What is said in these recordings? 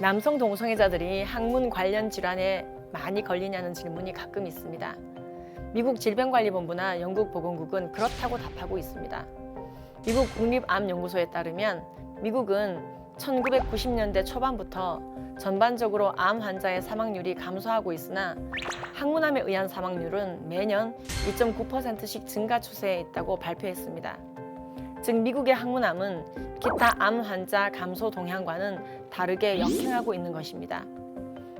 남성 동성애자들이 항문 관련 질환에 많이 걸리냐는 질문이 가끔 있습니다. 미국 질병관리본부나 영국 보건국은 그렇다고 답하고 있습니다. 미국 국립암연구소에 따르면 미국은 1990년대 초반부터 전반적으로 암 환자의 사망률이 감소하고 있으나 항문암에 의한 사망률은 매년 2.9%씩 증가 추세에 있다고 발표했습니다. 즉 미국의 항문암은 기타 암 환자 감소 동향과는 다르게 역행하고 있는 것입니다.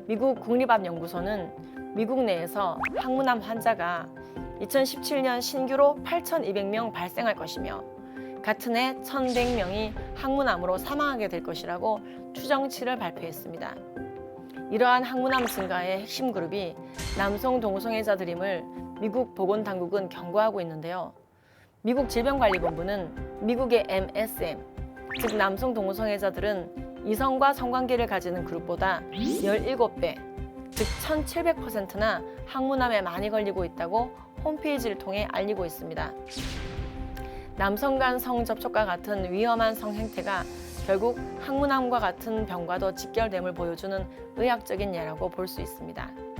미국 국립암연구소는 미국 내에서 항문암 환자가 2017년 신규로 8,200명 발생할 것이며 같은 해 1,100명이 항문암으로 사망하게 될 것이라고 추정치를 발표했습니다. 이러한 항문암 증가의 핵심 그룹이 남성 동성애자들임을 미국 보건당국은 경고하고 있는데요. 미국 질병관리본부는 미국의 MSM, 즉 남성 동성애자들은 이성과 성관계를 가지는 그룹보다 17배, 즉 1700%나 항문암에 많이 걸리고 있다고 홈페이지를 통해 알리고 있습니다. 남성 간 성접촉과 같은 위험한 성행태가 결국 항문암과 같은 병과도 직결됨을 보여주는 의학적인 예라고 볼 수 있습니다.